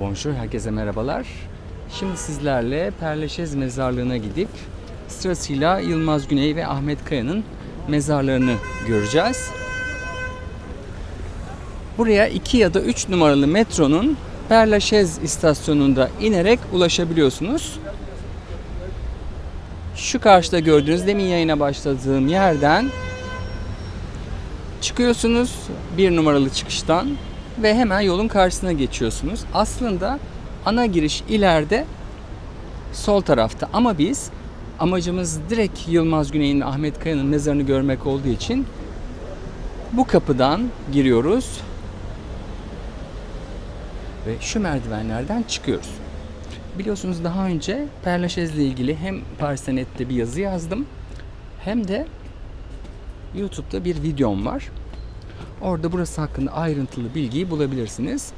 Bonjour, herkese merhabalar. Şimdi sizlerle Perleşez Mezarlığı'na gidip sırasıyla Yılmaz Güney ve Ahmet Kaya'nın mezarlarını göreceğiz. Buraya 2 ya da 3 numaralı metronun Perleşez istasyonunda inerek ulaşabiliyorsunuz. Şu karşıda gördüğünüz demin yayına başladığım yerden çıkıyorsunuz bir numaralı çıkıştan ve hemen yolun karşısına geçiyorsunuz. Aslında ana giriş ileride sol tarafta ama biz amacımız direkt Yılmaz Güney'in Ahmet Kaya'nın mezarını görmek olduğu için bu kapıdan giriyoruz ve şu merdivenlerden çıkıyoruz. Biliyorsunuz daha önce Perlaşez'le ilgili hem Parsenet'te bir yazı yazdım hem de YouTube'da bir videom var. Orada burası hakkında ayrıntılı bilgiyi bulabilirsiniz.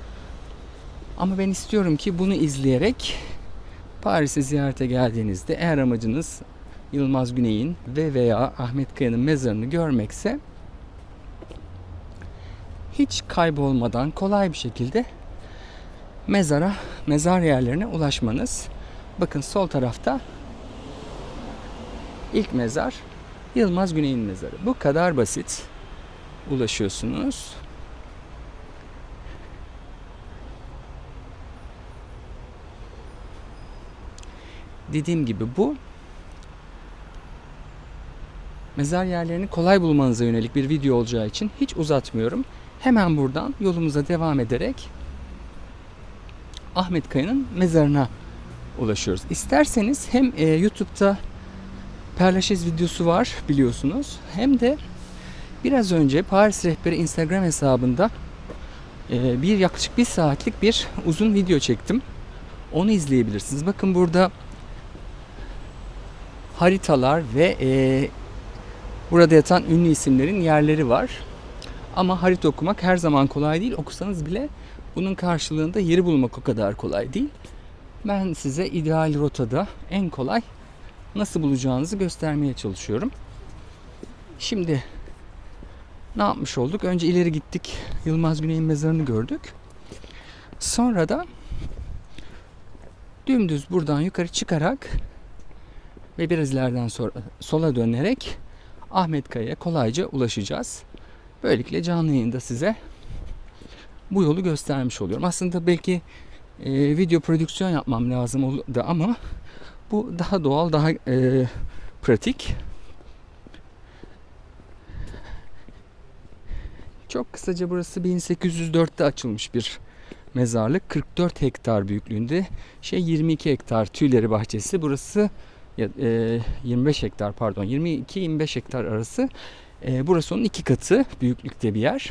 Ama ben istiyorum ki bunu izleyerek Paris'e ziyarete geldiğinizde eğer amacınız Yılmaz Güney'in ve veya Ahmet Kaya'nın mezarını görmekse hiç kaybolmadan kolay bir şekilde mezara, mezar yerlerine ulaşmanız. Bakın sol tarafta ilk mezar Yılmaz Güney'in mezarı. Bu kadar basit. Ulaşıyorsunuz. Dediğim gibi bu mezar yerlerini kolay bulmanıza yönelik bir video olacağı için hiç uzatmıyorum. Hemen buradan yolumuza devam ederek Ahmet Kaya'nın mezarına ulaşıyoruz. İsterseniz hem e, YouTube'da Perlaşez videosu var biliyorsunuz. Hem de biraz önce Paris Rehberi Instagram hesabında e, bir yaklaşık bir saatlik bir uzun video çektim. Onu izleyebilirsiniz. Bakın burada haritalar ve e, burada yatan ünlü isimlerin yerleri var. Ama harita okumak her zaman kolay değil. Okusanız bile bunun karşılığında yeri bulmak o kadar kolay değil. Ben size ideal rotada en kolay nasıl bulacağınızı göstermeye çalışıyorum. Şimdi ne yapmış olduk? Önce ileri gittik. Yılmaz Güney'in mezarını gördük. Sonra da dümdüz buradan yukarı çıkarak ve biraz ileriden sonra sola dönerek Ahmet Kaya'ya kolayca ulaşacağız. Böylelikle canlı yayında size bu yolu göstermiş oluyorum. Aslında belki e, video prodüksiyon yapmam lazım oldu ama bu daha doğal, daha e, pratik. Çok kısaca burası 1804'te açılmış bir mezarlık. 44 hektar büyüklüğünde. Şey 22 hektar tüyleri bahçesi. Burası e, 25 hektar pardon 22-25 hektar arası. E, burası onun iki katı büyüklükte bir yer.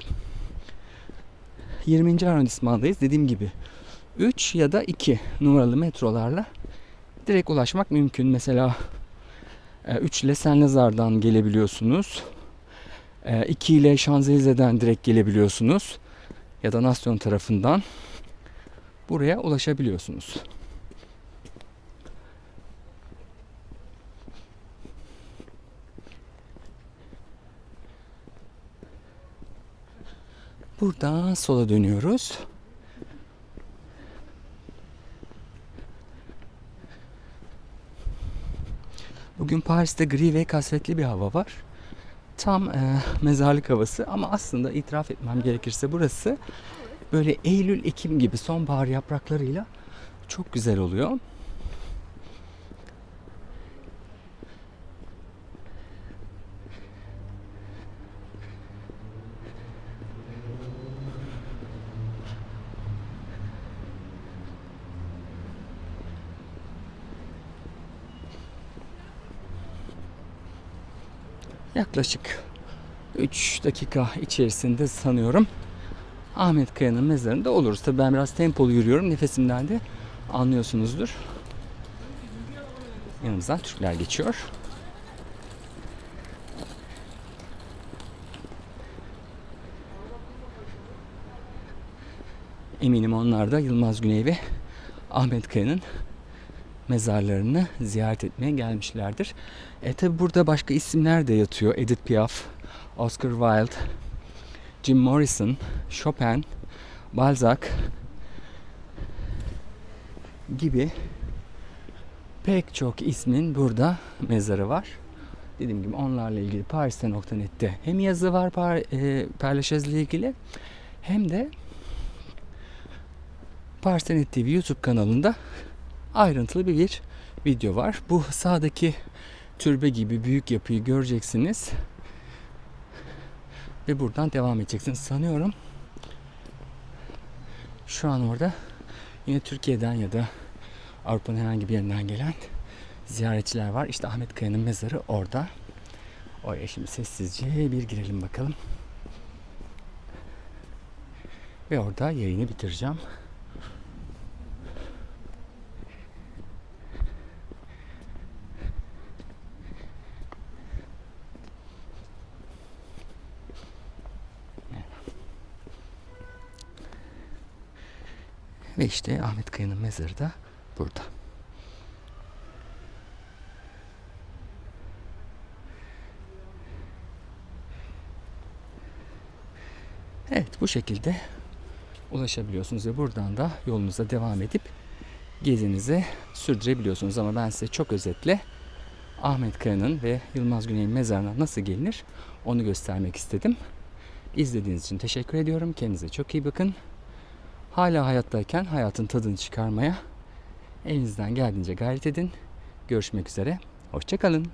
20. arrondismandayız. Dediğim gibi 3 ya da 2 numaralı metrolarla direkt ulaşmak mümkün. Mesela 3 ile Saint-Lazar'dan gelebiliyorsunuz. 2 ile Şanzelize'den direkt gelebiliyorsunuz. Ya da Nasyon tarafından buraya ulaşabiliyorsunuz. Buradan sola dönüyoruz. Bugün Paris'te gri ve kasvetli bir hava var. Tam e, mezarlık havası ama aslında itiraf etmem gerekirse burası böyle Eylül, Ekim gibi sonbahar yapraklarıyla çok güzel oluyor. Yaklaşık 3 dakika içerisinde sanıyorum Ahmet Kaya'nın mezarında oluruz. Tabii ben biraz tempolu yürüyorum. Nefesimden de anlıyorsunuzdur. Yanımızdan Türkler geçiyor. Eminim onlar da Yılmaz Güney ve Ahmet Kaya'nın mezarlarını ziyaret etmeye gelmişlerdir. E tabi burada başka isimler de yatıyor. Edith Piaf, Oscar Wilde, Jim Morrison, Chopin, Balzac. gibi pek çok ismin burada mezarı var. Dediğim gibi onlarla ilgili Paris'te.net'te hem yazı var Par e, ile ilgili hem de Parsnet TV YouTube kanalında ayrıntılı bir, bir video var. Bu sağdaki türbe gibi büyük yapıyı göreceksiniz. Ve buradan devam edeceksiniz. Sanıyorum şu an orada yine Türkiye'den ya da Avrupa'nın herhangi bir yerinden gelen ziyaretçiler var. İşte Ahmet Kaya'nın mezarı orada. Oraya şimdi sessizce bir girelim bakalım. Ve orada yayını bitireceğim. Ve işte Ahmet Kaya'nın mezarı da burada. Evet bu şekilde ulaşabiliyorsunuz ve buradan da yolunuza devam edip gezinizi sürdürebiliyorsunuz. Ama ben size çok özetle Ahmet Kaya'nın ve Yılmaz Güney'in mezarına nasıl gelinir onu göstermek istedim. İzlediğiniz için teşekkür ediyorum. Kendinize çok iyi bakın. Hala hayattayken hayatın tadını çıkarmaya elinizden geldiğince gayret edin. Görüşmek üzere. Hoşçakalın.